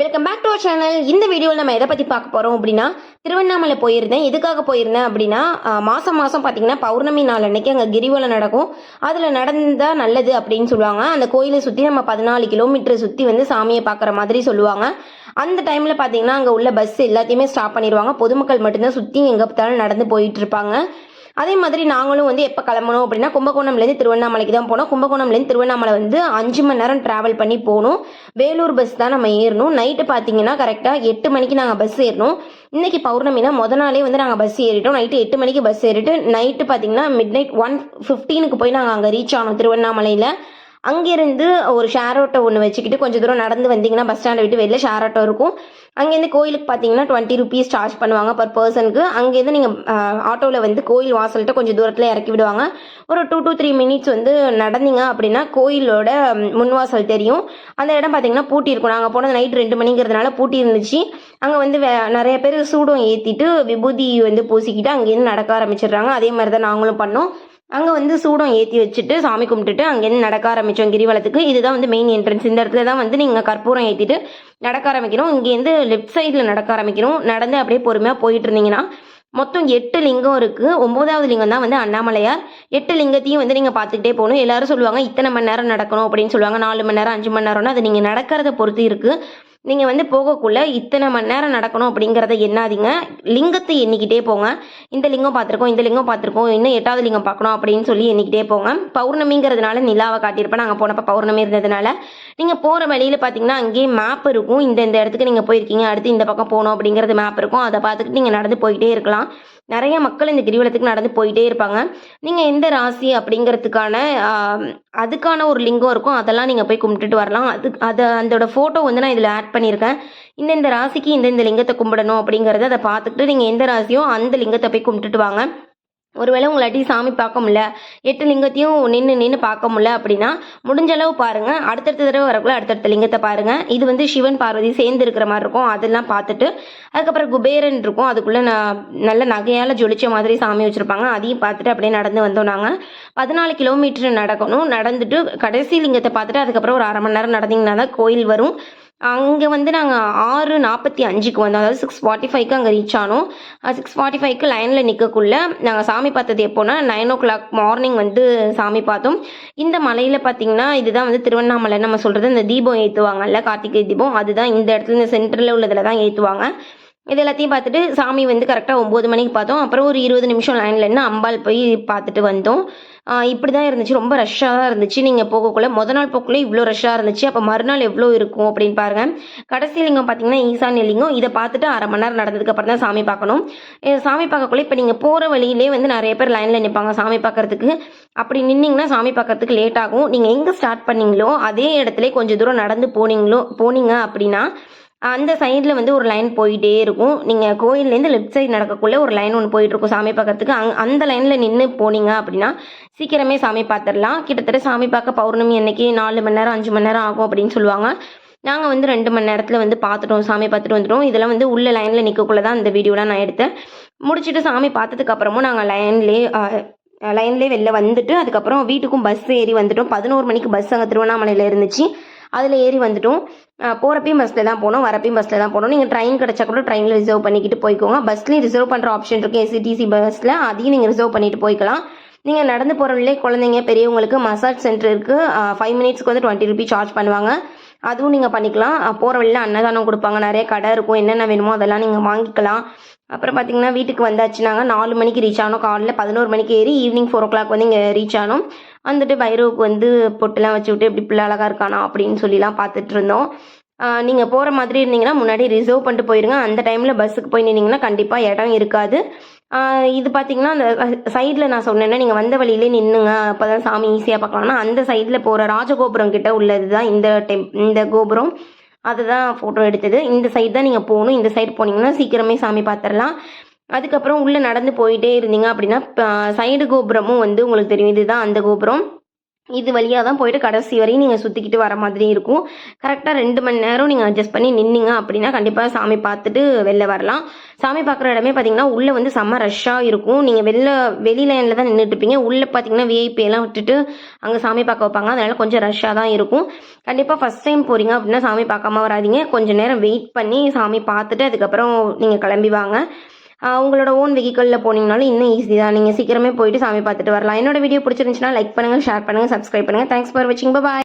Welcome back to our channel இந்த வீடியோவில் நம்ம எதை பற்றி பார்க்க போகிறோம் அப்படின்னா திருவண்ணாமலை போயிருந்தேன். எதுக்காக போயிருந்தேன் அப்படின்னா மாதம் மாதம் பார்த்தீங்கன்னா பௌர்ணமி நாள் அன்னைக்கு அங்கே கிரிவலம் நடக்கும். அதில் நடந்தால் நல்லது அப்படின்னு சொல்லுவாங்க. அந்த கோயிலை சுற்றி நம்ம பதினாலு கிலோமீட்டர் சுற்றி வந்து சாமியை பார்க்குற மாதிரி சொல்லுவாங்க. அந்த டைமில் பார்த்தீங்கன்னா அங்கே உள்ள பஸ் எல்லாத்தையுமே ஸ்டாப் பண்ணிடுவாங்க. பொதுமக்கள் மட்டும்தான் சுற்றி எங்கே பார்த்தாலும் நடந்து போயிட்டு இருப்பாங்க. அதே மாதிரி நாங்களும் வந்து எப்போ கிளம்பணும் அப்படின்னா கும்பகோணம்லேருந்து திருவண்ணாமலைக்கு தான் போனோம். கும்பகோணம்லேருந்து திருவண்ணாமலை வந்து அஞ்சு மணி நேரம் ட்ராவல் பண்ணி போகணும். வேலூர் பஸ் தான் நம்ம ஏறணும். நைட்டு பார்த்தீங்கன்னா கரெக்டாக எட்டு மணிக்கு நாங்கள் பஸ் ஏறணும். இன்னைக்கு பௌர்ணமினா முத நாளே வந்து நாங்கள் பஸ் ஏறிட்டோம். நைட்டு எட்டு மணிக்கு பஸ் ஏறிட்டு நைட்டு பார்த்தீங்கன்னா மிட் நைட் ஒன் ஃபிஃப்டீனுக்கு போய் நாங்கள் அங்கே ரீச் ஆனோம் திருவண்ணாமலையில். அங்கேருந்து ஒரு ஷேர் ஆட்டோ ஒன்று வச்சுக்கிட்டு கொஞ்சம் தூரம் நடந்து வந்தீங்கன்னா பஸ் ஸ்டாண்டை விட்டு வெளில ஷேர் ஆட்டோ இருக்கும். அங்கேருந்து கோயிலுக்கு பார்த்தீங்கன்னா டுவெண்ட்டி ருபீஸ் சார்ஜ் பண்ணுவாங்க பர் பர்சனுக்கு அங்கேருந்து நீங்கள் ஆட்டோவில் வந்து கோயில் வாசல்கிட்ட கொஞ்சம் தூரத்தில் இறக்கி விடுவாங்க. ஒரு டூ டூ த்ரீ மினிட்ஸ் வந்து நடந்தீங்க அப்படின்னா கோயிலோட முன்வாசல் தெரியும். அந்த இடம் பார்த்தீங்கன்னா பூட்டி இருக்கும். நாங்கள் போனது நைட் ரெண்டு மணிங்கிறதுனால பூட்டி இருந்துச்சு. அங்கே வந்து வே- நிறைய பேர் சூடம் ஏற்றிட்டு விபூதி வந்து பூசிக்கிட்டு அங்கேருந்து நடக்க ஆரம்பிச்சிடுறாங்க. அதே மாதிரி தான் நாங்களும் பண்ணோம். அங்கே வந்து சூடம் ஏற்றி வச்சுட்டு சாமி கும்பிட்டுட்டு அங்கேருந்து நடக்க ஆரம்பித்தோம் கிரிவலத்துக்கு. இதுதான் வந்து மெயின் என்ட்ரன்ஸ் இந்த இடத்துல தான் வந்து நீங்கள் கற்பூரம் ஏற்றிட்டு நடக்க ஆரம்பிக்கணும் இங்கேருந்து லெஃப்ட் சைடில் நடக்க ஆரம்பிக்கணும் நடந்து அப்படியே பொறுமையாக போயிட்டு இருந்தீங்கன்னா மொத்தம் எட்டு லிங்கம் இருக்குது ஒம்போதாவது லிங்கம் தான் வந்து அண்ணாமலையார். எட்டு லிங்கத்தையும் வந்து நீங்கள் பார்த்துக்கிட்டே போகணும். எல்லாரும் சொல்லுவாங்க இத்தனை மணி நேரம் நடக்கணும் அப்படின்னு சொல்லுவாங்க. நாலு மணி நேரம் அஞ்சு மணி நேரம்னா. அது நீங்கள் நடக்கிறத பொறுத்து இருக்குது நீங்கள் வந்து போகக்குள்ள இத்தனை மணி நேரம் நடக்கணும் அப்படிங்கிறத எண்ணாதீங்க. லிங்கத்தை எண்ணிக்கிட்டே போங்க. இந்த லிங்கம் பார்த்துருக்கோம் இந்த லிங்கம் பார்த்துருக்கோம் இன்னும் எட்டாவது லிங்கம் பார்க்கணும் அப்படின்னு சொல்லி எண்ணிக்கிட்டே போங்க. பௌர்ணமிங்கிறதுனால நிலாவை காட்டியிருப்பேன். நாங்கள் போனப்போ பௌர்ணமி இருந்ததுனால. நீங்கள் போகிற வழியில் பார்த்தீங்கன்னா அங்கேயே மேப் இருக்கும். இந்த இந்த இடத்துக்கு நீங்கள் போயிருக்கீங்க. அடுத்து இந்த பக்கம் போகணும் அப்படிங்கிறது மேப் இருக்கும். அதை பார்த்துக்கிட்டு நீங்கள் நடந்து போயிட்டே இருக்கலாம். நிறைய மக்கள் இந்த கிரிவலத்துக்கு நடந்து போயிட்டே இருப்பாங்க. நீங்கள் எந்த ராசி அப்படிங்கிறதுக்கான அதுக்கான ஒரு லிங்கம் இருக்கும். அதெல்லாம் நீங்கள் போய் கும்பிட்டுட்டு வரலாம். அது அதை அதோட ஃபோட்டோ வந்து நான் இதில் ஆட் பண்ணியிருக்கேன். இந்த இந்த ராசிக்கு இந்த இந்த லிங்கத்தை கும்பிடணும் அப்படிங்கிறத அதை பார்த்துக்கிட்டு நீங்கள் எந்த ராசியோ அந்த லிங்கத்தை போய் கும்பிட்டுட்டு வாங்க. ஒருவேளை உங்களாட்டி சாமி பார்க்க முடியல எட்டு லிங்கத்தையும் நின்று நின்று பார்க்க முடியல அப்படின்னா முடிஞ்ச அளவு பாருங்க. அடுத்தடுத்த தடவை வரக்குள்ள அடுத்தடுத்த லிங்கத்தை பாருங்க. இது வந்து சிவன் பார்வதி சேர்ந்து இருக்கிற மாதிரி இருக்கும். அதெல்லாம் பார்த்துட்டு அதுக்கப்புறம் குபேரன் இருக்கும். அதுக்குள்ள நான் நல்ல நகையால ஜொலிச்ச மாதிரி சாமி வச்சிருப்பாங்க. அதையும் பார்த்துட்டு அப்படியே நடந்து வந்தோம் நாங்கள் பதினாலு கிலோமீட்டர் நடக்கணும். நடந்துட்டு கடைசி லிங்கத்தை பார்த்துட்டு அதுக்கப்புறம் ஒரு அரை மணி நேரம் நடந்தீங்கன்னா தான் கோயில் வரும். அங்கே வந்து நாங்கள் ஆறு நாற்பத்தி அஞ்சுக்கு வந்தோம். அதாவது சிக்ஸ் ஃபார்ட்டி ஃபைவ்க்கு அங்கே ரீச் ஆனோம். சிக்ஸ் ஃபார்ட்டி ஃபைவ்க்கு லைனில் நிற்கக்குள்ள நாங்கள் சாமி பார்த்தது எப்போனா நைன் ஓ கிளாக் மார்னிங் வந்து சாமி பார்த்தோம். இந்த மலையில் பார்த்தீங்கன்னா இதுதான் வந்து திருவண்ணாமலை நம்ம சொல்கிறது இந்த தீபம் ஏற்றுவாங்கல்ல கார்த்திகை தீபம். அதுதான் இந்த இடத்துல இந்த சென்டரில் உள்ளதில் தான் ஏற்றுவாங்க இது எல்லாத்தையும் பார்த்துட்டு சாமி வந்து கரெக்டாக ஒம்பது மணிக்கு பார்த்தோம். அப்புறம் ஒரு இருபது நிமிஷம் லைனில் நின்று அம்பாள் போய் பார்த்துட்டு வந்தோம். இப்படி தான் இருந்துச்சு. ரொம்ப ரஷ்ஷாக தான் இருந்துச்சு. நீங்கள் போகக்குள்ளே முதல் நாள் போகக்குள்ளே இவ்வளோ ரஷ்ஷாக இருந்துச்சு. அப்போ மறுநாள் எவ்வளோ இருக்கும் அப்படின்னு பாருங்கள் கடைசி லிங்கம் பார்த்தீங்கன்னா ஈசான் லிங்கம். இதை பார்த்துட்டு அரை மணி நேரம் நடந்ததுக்கப்புறம் தான் சாமி பார்க்கணும். சாமி பார்க்கக்குள்ளே இப்போ நீங்கள் போகிற வழியிலே வந்து நிறைய பேர் லைனில் நிற்பாங்க சாமி பார்க்கறதுக்கு. அப்படி நின்னீங்கன்னா சாமி பார்க்கறதுக்கு லேட் ஆகும். நீங்கள் எங்கே ஸ்டார்ட் பண்ணீங்களோ அதே இடத்துல கொஞ்சம் தூரம் நடந்து போனீங்களோ போனீங்க அப்படின்னா அந்த சைடில் வந்து ஒரு லைன் போயிட்டே இருக்கும். நீங்கள் கோயிலேருந்து லெஃப்ட் சைடு நடக்கக்குள்ளே ஒரு லைன் ஒன்று போயிட்டுருக்கும் சாமி பார்க்கறதுக்கு அங் அந்த லைனில் நின்று போனீங்க அப்படின்னா சீக்கிரமே சாமி பார்த்துடலாம் கிட்டத்தட்ட சாமி பார்க்க பௌர்ணமி அன்னைக்கு நாலு மணி நேரம் அஞ்சு மணி நேரம் ஆகும் அப்படின்னு சொல்லுவாங்க. நாங்கள் வந்து ரெண்டு மணி நேரத்தில் வந்து பார்த்துட்டோம் சாமி பார்த்துட்டு வந்துட்டோம். இதெல்லாம் வந்து உள்ள லைனில் நிற்கக்குள்ளே தான் இந்த வீடியோலாம் நான் எடுத்தேன். முடிச்சுட்டு சாமி பார்த்ததுக்கப்புறமும் நாங்கள் லைன்லேயே லைன்லேயே வெளில வந்துட்டு அதுக்கப்புறம் வீட்டுக்கும் பஸ் ஏறி வந்துட்டோம். பதினோரு மணிக்கு பஸ் அங்கே திருவண்ணாமலையில் இருந்துச்சு. அதில் ஏறி வந்துட்டோம். போகிறப்பையும் பஸ்ஸில் தான் போகணும் வரப்பையும் பஸ்ஸில் தான் போனோம். நீங்கள் ட்ரெயின் கிடச்சா கூட ட்ரெயினில் ரிசர்வ் பண்ணிக்கிட்டு போய்க்கோங்க. பஸ்லேயும் ரிசர்வ் பண்ணுற ஆப்ஷன் இருக்குது எஸ்சிடிசி பஸ்ஸில் அதையும் நீங்கள் ரிசர்வ் பண்ணிட்டு போய்க்கலாம். நீங்கள் நடந்து போகிறவங்களே குழந்தைங்க பெரியவங்களுக்கு மசாஜ் சென்டர் இருக்குது ஃபைவ் மினிட்ஸ்க்கு வந்து டுவெண்ட்டி ருபீஸ் சார்ஜ் பண்ணுவாங்க. அதுவும் நீங்கள் பண்ணிக்கலாம். போகிற வழியில் அன்னதானம் கொடுப்பாங்க. நிறைய கடை இருக்கும். என்னென்ன வேணுமோ அதெல்லாம் நீங்கள் வாங்கிக்கலாம். அப்புறம் பார்த்தீங்கன்னா வீட்டுக்கு வந்தாச்சு. நாங்கள் நாலு மணிக்கு ரீச் ஆனோம். காலையில் பதினோரு மணிக்கு ஏறி ஈவினிங் ஃபோர் ஓ கிளாக் வந்து இங்கே ரீச் ஆனோம். வந்துட்டு பைரவுக்கு வந்து பொட்டெல்லாம் வச்சு விட்டு எப்படி பிள்ளை அழகாக இருக்கானா? அப்படின்னு சொல்லிலாம் பார்த்துட்டு இருந்தோம். நீங்கள் போகிற மாதிரி இருந்தீங்கன்னா முன்னாடி ரிசர்வ் பண்ணிட்டு போயிருங்க. அந்த டைமில் பஸ்ஸுக்கு போய் நின்னீங்கன்னா கண்டிப்பாக இடம் இருக்காது. இது பார்த்தீங்கன்னா அந்த சைடில் நான் சொன்னேன்னா நீங்கள் வந்த வழியிலே நின்றுங்க அப்போ தான் சாமி ஈஸியாக பார்க்கலாம்னா. அந்த சைடில் போகிற ராஜகோபுரம் கிட்ட உள்ளது தான் இந்த டெம் இந்த கோபுரம். அதுதான் ஃபோட்டோ எடுத்தது. இந்த சைடு தான் நீங்கள் போகணும். இந்த சைடு போனீங்கன்னா சீக்கிரமே சாமி பார்த்துடலாம் அதுக்கப்புறம் உள்ளே நடந்து போயிட்டே இருந்தீங்க அப்படின்னா சைடு கோபுரமும் வந்து உங்களுக்கு தெரியும். இதுதான் அந்த கோபுரம். இது வழியாக தான் போயிட்டு கடைசி வரையும் நீங்கள் சுற்றிக்கிட்டு வர மாதிரி இருக்கும். கரெக்டாக ரெண்டு மணி நேரம் நீங்கள் அட்ஜஸ்ட் பண்ணி நின்னீங்க அப்படின்னா கண்டிப்பாக சாமி பார்த்துட்டு வெளில வரலாம். சாமி பார்க்குற இடமே பார்த்தீங்கன்னா உள்ளே வந்து செம்ம ரஷ்ஷாக இருக்கும். நீங்கள் வெளில வெளி லைனில் தான் நின்றுட்டு இருப்பீங்க. உள்ளே பார்த்தீங்கன்னா விஐபி எல்லாம் விட்டுட்டு அங்கே சாமி பார்க்க வைப்பாங்க. அதனால கொஞ்சம் ரஷ்ஷாக தான் இருக்கும். கண்டிப்பாக ஃபஸ்ட் டைம் போகிறீங்க அப்படின்னா சாமி பார்க்காம வராதீங்க. கொஞ்சம் நேரம் வெயிட் பண்ணி சாமி பார்த்துட்டு அதுக்கப்புறம் நீங்கள் கிளம்பி வாங்க. உங்களோட ஓன் வெஹிக்கிளில் போனீங்கனாலும் இன்னும் ஈஸி தான். நீங்கள் சீக்கிரமே போயிட்டு சாமி பார்த்துட்டு வரலாம். என்னோட வீடியோ பிடிச்சிருந்துச்சுன்னா லைக் பண்ணுங்கள் ஷேர் பண்ணுங்கள் சப்ஸ்கிரைப் பண்ணுங்கள் தேங்க்ஸ் ஃபார் வாட்சிங் பாய்